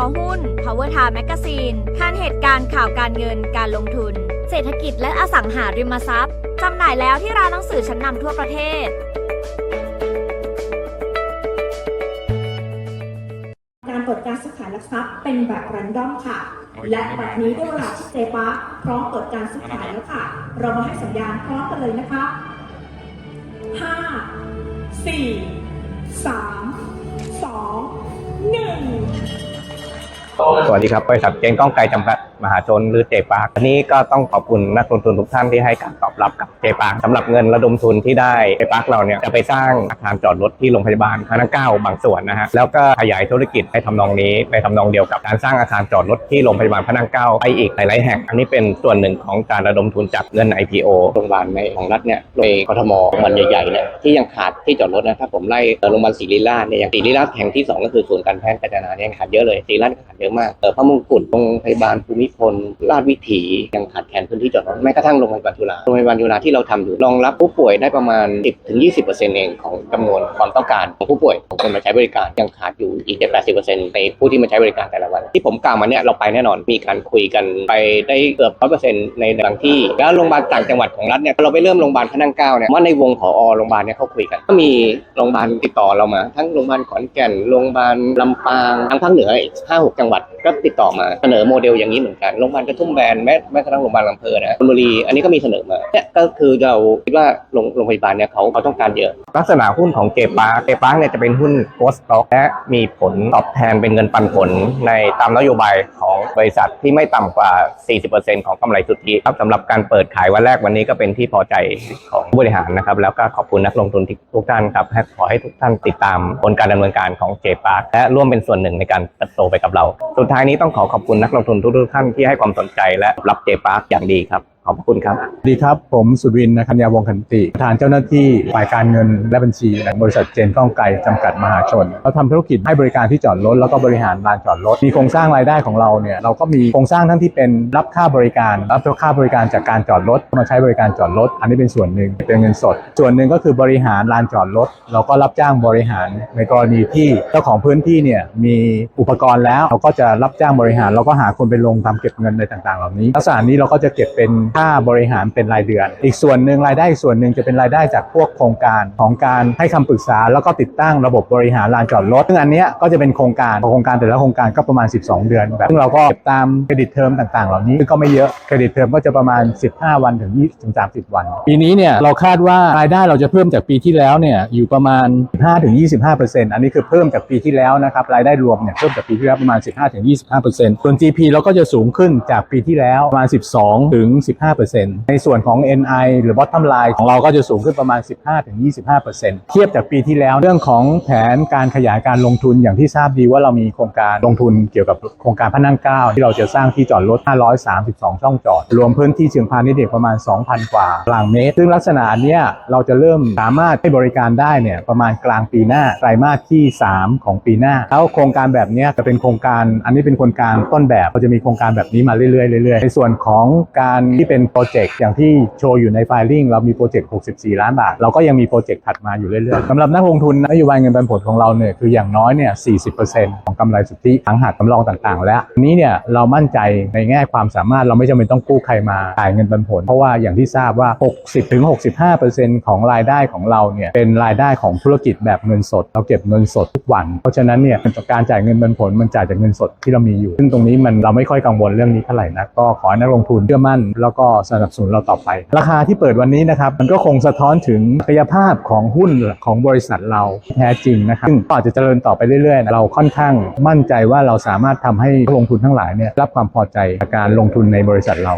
อหุ้น Power Time Magazine ทันเหตุการณ์ข่าวการเงินการลงทุน เศรษฐกิจและอสังหาริมทรัพย์จำหน่ายแล้วที่ร้านหนังสือชั้นนำทั่วประเทศ การเปิดการซื้อขายหลักทรัพย์เป็นแบบแรนดอมค่ะ และบัดนี้ได้เวลาที่เจปาพร้อมเปิดการซื้อขายแล้วค่ะ เรามาให้สัญญาณพร้อมกันเลยนะคะห้าสี่สามสอง หนึ่งสวัสดีครับบริษัทเกงก้องไกรจำกัด มหาชนหรือเจปาร์นนี้ก็ต้องขอบคุณนักลงทุนทุกท่านที่ให้การตอบรับกับเจปาร์สำหรับเงินระดมทุนที่ได้เจปาร์เราเนี่ยจะไปสร้างอาคารจอดรถที่โรงพยาบาลพระนั่งเก้าบางส่วนนะฮะแล้วก็ขยายธุรกิจในทำนองนี้ในทำนองเดียวกับการสร้างอาคารจอดรถที่โรงพยาบาลพระนั่งเก้าไปอีกหลายๆแห่ง อันนี้เป็นส่วนหนึ่งของการระดมทุนจากเงิน IPO โรงพยาบาลในของรัฐเนี่ยในกทมมันใหญ่ๆเนี่ยที่ยังขาดที่จอดรถนะครับผมไล่โรงพยาบาลศรีริราชเนี่ยอย่างศรีริราชแห่งที่สองก็คือศูนย์การแพทย์กาญจนาเนี่ยขาดเยอะเลยศรีริราชขาดเยอะมากเออพระมงกุฎโรงพยาบาลภูมิพลราชวิถียังขาดแคลนพื้นที่จอดรถแม้กระทั่งโรงพยาบาลจุฬาโรงพยาบาลจุฬาที่เราทำอยู่รองรับผู้ป่วยได้ประมาณ 10ถึง20%เองของจำนวนความต้องการของผู้ป่วยของคนมาใช้บริการยังขาดอยู่อีก80%ในผู้ที่มาใช้บริการแต่ละวัน ที่ผมกล่าวมาเนี่ยเราไปแน่นอนมีการคุยกันไปได้เกือบ100%ในบางที่ แล้วโรงพยาบาลต่างจังหวัดของรัฐเนี่ยเราไปเริ่มโรงพยาบาลพระนั่งเก้าเนี่ยว่าในวงผอโรงพยาบาลเนี่ยเขาคุยกันก็มีโรงพยาบาลติดต่อเรามา ทั้งโรงพยาบาลขอนแก่นโรงพยาบาลลำปางทางภาคเหนืออีกห้าหกจังหวัดก็ติดต่อมาเสนอโมเดลอย่างนี้เหมือนกันโรงพยาบาลกระทุ่มแบนแม้แม้กระทั่งโรงพยาบาลลำเพอนะชลบุรีอันนี้ก็มีเสนอมาเนี่ยก็คือเราคิดว่าโรงโรงพยาบาลเนี่ยเขาเขาต้องการเยอะ ลักษณะหุ้นของเจปาเจปาเนี่ยจะเป็นหุ้นโกสต็อกและมีผลตอบแทนเป็นเงินปันผลในตามนโยบายของบริษัทที่ไม่ต่ำกว่า 40%ของกำไรสุทธิครับสำหรับการเปิดขายวันแรกวันนี้ก็เป็นที่พอใจของผู้บริหารนะครับ แล้วก็ขอบคุณนักลงทุนทุกท่านครับขอให้ทุกท่านติดตามผลการดำเนินการของเจปาและร่วมเป็นส่วนหนึ่งในการเติบโตไปกับเราสุดท้ายนี้ต้องขอขอบคุณนักลงทุนทุกๆท่านที่ให้ความสนใจและรับเจปาร์อย่างดีครับขอบคุณครับ สวัสดีครับ ผมสุวินทร์คัญญาวงขันติประธานเจ้าหน้าที่ฝ่ายการเงินและบัญชีบริษัทเจนก้องไกรจำกัดมหาชน เราทำธุรกิจให้บริการที่จอดรถแล้วก็บริหารลานจอดรถ มีโครงสร้างรายได้ของเราเนี่ยเราก็มีโครงสร้างทั้งที่เป็นรับค่าบริการ รับค่าบริการจากการจอดรถมาใช้บริการจอดรถ อันนี้เป็นส่วนหนึ่งเป็นเงินสด ส่วนหนึ่งก็คือบริหารลานจอดรถเราก็รับจ้างบริหารในกรณีที่เจ้าของพื้นที่เนี่ยมีอุปกรณ์แล้วเราก็จะรับจ้างบริหารเราก็หาคนไปลงทำเก็บเงินอะไรต่างๆ เหล่านี้ลักษณะนี้เราก็จะเก็บเป็นค่าบริหารเป็นรายเดือน อีกส่วนหนึ่งรายได้อีกส่วนหนึ่งจะเป็นรายได้จากพวกโครงการของการให้คำปรึกษา แล้วก็ติดตั้งระบบบริหารลานจอดรถซึ่งอันนี้ก็จะเป็นโครงการโครงการแต่ละโครงการก็ประมาณ 12 เดือนแบบซึ่งเราก็เก็บตามเครดิตเทอมต่างๆ เหล่านี้ก็ไม่เยอะเครดิตเทอมก็จะประมาณ 15 วันถึง20ถึง30 วัน ปีนี้เนี่ยเราคาดว่ารายได้เราจะเพิ่มจากปีที่แล้วเนี่ยอยู่ประมาณ15ถึง25อันนี้คือเพิ่มจากปีที่แล้วนะครับรายได้รวมเนี่ยเพิ่มจากปีที่แล้วประมาณ 15ถึง25ส่วน GP เราก็จะสูงขึ้นจากปีที่แล้วประมาณ 12ถึง15ในส่วนของ NI หรือ bottom line ของเราก็จะสูงขึ้นประมาณ 15-25%เทียบจากปีที่แล้วเรื่องของแผนการขยายการลงทุนอย่างที่ทราบดีว่าเรามีโครงการลงทุนเกี่ยวกับโครงการพระนั่งเก้าที่เราจะสร้างที่จอดรถ 532 ช่องจอด รวมพื้นที่เชิงพาณิชย์ประมาณ 2,000 กว่าตารางเมตร ซึ่งลักษณะเนี้ยเราจะเริ่มสามารถให้บริการได้เนี่ยประมาณกลางปีหน้าไตรมาสที่ 3 ของปีหน้า แล้วโครงการแบบนี้จะเป็นโครงการอันนี้เป็นโครงการต้นแบบเราจะมีโครงการแบบนี้มาเรื่อยๆเรื่อยๆในส่วนของการที่เป็นโปรเจกต์อย่างที่โชว์อยู่ในไฟลิ่งเรามีโปรเจกต์ 64 ล้านบาท เราก็ยังมีโปรเจกต์ถัดมาอยู่เรื่อยๆสำหรับนักลงทุนนโยบายเงินปันผลของเราเนี่ยคืออย่างน้อยเนี่ย 40%ของกำไรสุทธิทั้งหักกำรองต่างๆ แล้วนนี้เนี่ยเรามั่นใจในแง่ความสามารถเราไม่จำเป็นต้องกู้ใครมาจ่ายเงินปันผล เพราะว่าอย่างที่ทราบว่า 60-65%ของรายได้ของเราเนี่ยเป็นรายได้ของธุรกิจแบบเงินสด เราเก็บเงินสดทุกวัน เพราะฉะนั้นเนี่ยการจ่ายเงินปันผลมันจ่ายจากเงินสดที่เรามีอยู่ ซึ่งตรงนี้มันเราไม่ค่อยกังวลเรื่องนี้เท่าไหร่นะก็ขอให้นักลงทุนเชื่อมั่นแล้วก็สนับสนุนเราต่อไป ราคาที่เปิดวันนี้นะครับมันก็คงสะท้อนถึงศักยภาพของหุ้นของบริษัทเราแท้จริงนะครับซึ่งก็อาจจะเจริญต่อไปเรื่อยๆ เราค่อนข้างมั่นใจว่าเราสามารถทำให้ลงทุนทั้งหลายเนี่ยรับความพอใจจากการลงทุนในบริษัทเรา